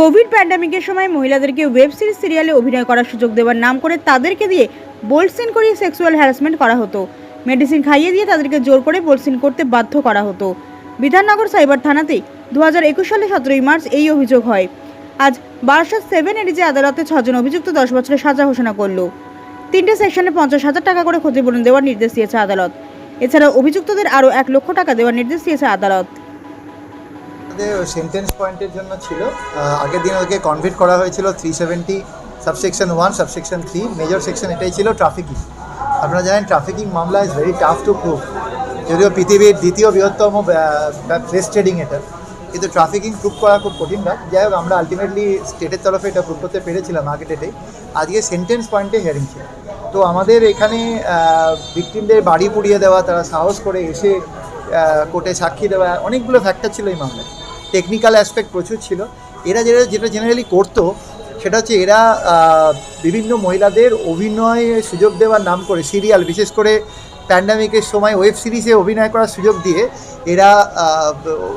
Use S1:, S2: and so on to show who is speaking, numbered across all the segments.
S1: Covid প্যান্ডামিকের সময় মহিলাদেরকে web series সিরিয়ালে অভিনয় করার সুযোগ দেওয়ার নাম করে তাদেরকে দিয়ে বোল্ডসিন করিয়ে সেক্সুয়াল হ্যারাসমেন্ট করা হতো। মেডিসিন খাইয়ে দিয়ে তাদেরকে জোর করে বোল্ডসিন করতে বাধ্য করা হতো। বিধাননগর সাইবার থানাতেই দু হাজার একুশ সালে সতেরোই মার্চ এই অভিযোগ হয়। আজ বারাসাত সেভেন এডিজে আদালতে ছজন অভিযুক্ত দশ বছরের সাজা ঘোষণা করল। তিনটে সেকশনে পঞ্চাশ হাজার টাকা করে ক্ষতিপূরণ দেওয়ার নির্দেশ দিয়েছে আদালত। এছাড়া অভিযুক্তদের আরও এক লক্ষ টাকা দেওয়ার নির্দেশ দিয়েছে আদালত।
S2: সেন্টেন্স পয়েন্টের জন্য ছিল আগের দিন ওকে কনভিট করা হয়েছিল three seventy subsection one subsection three major section এটাই ছিল ট্রাফিকিং আপনারা জানেন ট্রাফিকিং মামলা is very tough to prove যদিও পৃথিবীর দ্বিতীয় বৃহত্তম ফ্রেস ট্রেডিং এটা, কিন্তু ট্রাফিকিং প্রুভ করা খুব কঠিন কাজ যাই হোক, আমরা আলটিমেটলি স্টেটের তরফে এটা প্রুভ করতে পেরেছিলাম আগে ডেটেই আজকে সেন্টেন্স পয়েন্টে হিয়ারিং ছিল। তো আমাদের এখানে ভিকটিমদের বাড়ি পুড়িয়ে দেওয়া, তারা সাহস করে এসে কোর্টে সাক্ষী দেওয়া, অনেকগুলো ফ্যাক্টর ছিল এই মামলায়। টেকনিক্যাল অ্যাসপেক্ট প্রচুর ছিল। এরা যেটা যেটা জেনারেলি করতো, সেটা হচ্ছে এরা বিভিন্ন মহিলাদের অভিনয়ে সুযোগ দেওয়ার নাম করে সিরিয়াল বিশেষ করে প্যান্ডামিকের সময় ওয়েব সিরিজে অভিনয় করার সুযোগ দিয়ে এরা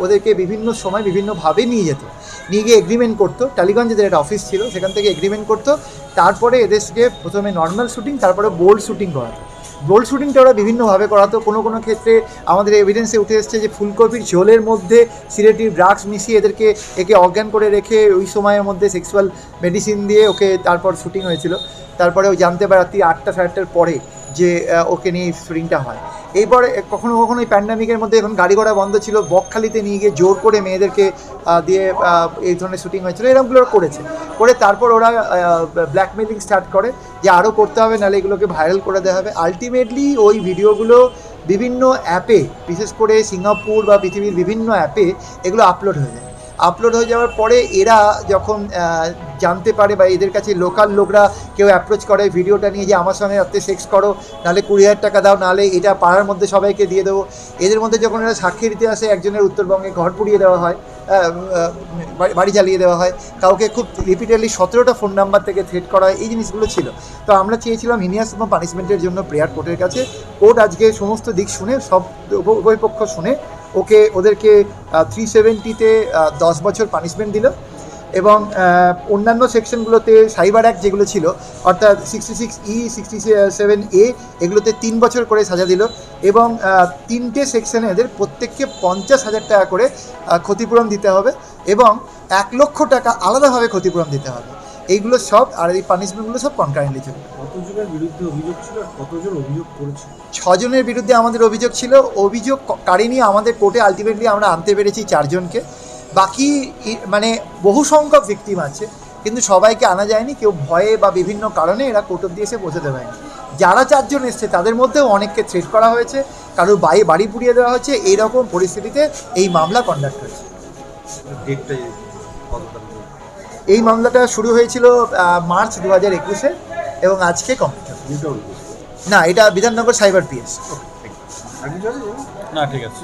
S2: ওদেরকে বিভিন্ন সময় বিভিন্নভাবে নিয়ে যেত। নিয়ে গিয়ে এগ্রিমেন্ট করতো। টালিগঞ্জ এদের একটা অফিস ছিল, সেখান থেকে এগ্রিমেন্ট করতো। তারপরে এদেরকে প্রথমে নর্মাল শুটিং তারপরে বোল্ড শুটিং করাতো। বোল্ড শুটিংটা ওরা বিভিন্নভাবে করাতো কোনো কোনো ক্ষেত্রে আমাদের এভিডেন্সে উঠে এসছে যে ফুলকপির ঝোলের মধ্যে সিলেটিভ ড্রাগস মিশিয়ে এদেরকে, একে অজ্ঞান করে রেখে ওই সময়ের মধ্যে সেক্সুয়াল মেডিসিন দিয়ে ওকে তারপর শুটিং হয়েছিল। তারপরে ও জানতে পারে রাত্রি আটটা সাড়ে পরে যে ওকে নিয়ে শুটিংটা হয়। এইবারে কখনো কখনো এই প্যান্ডামিকের মধ্যে এখন গাড়ি ঘোড়া বন্ধ ছিল, বকখালিতে নিয়ে গিয়ে জোর করে মেয়েদেরকে দিয়ে এই ধরনের শুটিং হয়েছিল, এরকমগুলো করেছে। করে তারপর ওরা ব্ল্যাকমেলিং স্টার্ট করে যে আরও করতে হবে, নাহলে এগুলোকে ভাইরাল করে দেওয়া হবে। আলটিমেটলি ওই ভিডিওগুলো বিভিন্ন অ্যাপে, বিশেষ করে সিঙ্গাপুর বা পৃথিবীর বিভিন্ন অ্যাপে এগুলো আপলোড হয়ে যায়। আপলোড হয়ে যাওয়ার পরে এরা যখন জানতে পারে বা এদের কাছে লোকাল লোকরা কেউ অ্যাপ্রোচ করে ভিডিওটা নিয়ে যে আমার সঙ্গে রাত্রে সেক্স করো, নাহলে কুড়ি হাজার টাকা দাও, নাহলে এটা পাড়ার মধ্যে সবাইকে দিয়ে দেবো। এদের মধ্যে যখন এরা সাক্ষী দিতে আসে, একজনের উত্তরবঙ্গে ঘর পুড়িয়ে দেওয়া হয় বাড়ি- জ্বালিয়ে দেওয়া হয়, কাউকে খুব রিপিটেডলি সতেরোটা ফোন নাম্বার থেকে থ্রেট করা হয়, এই জিনিসগুলো ছিল। তো আমরা চেয়েছিলাম হিনিয়াসতম পানিশমেন্টের জন্য প্রেয়ার কোর্টের কাছে কোর্ট আজকে সমস্ত দিক শুনে, সব উভ- উভয় পক্ষ শুনে, ওকে, ওদেরকে থ্রি সেভেন্টিতে দশ বছর পানিশমেন্ট দিল। এবং অন্যান্য সেকশনগুলোতে সাইবার অ্যাক্ট যেগুলো ছিল অর্থাৎ sixty six E sixty seven A এগুলোতে তিন বছর করে সাজা দিল এবং তিনটে সেকশনে এদের প্রত্যেককে পঞ্চাশ হাজার টাকা করে ক্ষতিপূরণ দিতে হবে এবং এক লক্ষ টাকা আলাদাভাবে ক্ষতিপূরণ দিতে হবে। এইগুলো সব আর এই পানিশমেন্টগুলো সব কনকারেন্টলি চলবে।
S3: কতজনের বিরুদ্ধে অভিযোগ ছিল কতজন অভিযোগ করেছে?
S2: ছজনের বিরুদ্ধে আমাদের অভিযোগ ছিল। অভিযোগ কারিনি আমাদের কোর্টে আলটিমেটলি আমরা আনতে পেরেছি চারজনকে। বাকি মানে বহু সংখ্যক ভিকটিম আছে কিন্তু সবাইকে আনা যায়নি কেউ ভয়ে বা বিভিন্ন কারণে এরা কোর্ট অব্দি এসে পৌঁছতে পারেনি। যারা চারজন এসছে তাদের মধ্যেও অনেককে থ্রেট করা হয়েছে কারোর বাড়ি বাড়ি পুড়িয়ে দেওয়া হয়েছে এইরকম পরিস্থিতিতে এই মামলা কন্ডাক্ট হয়েছে। এই মামলাটা শুরু হয়েছিল মার্চ দু হাজার একুশে এবং আজকে কমপ্লিট হবে না এটা বিধাননগর সাইবার পিএস
S4: না ঠিক আছে।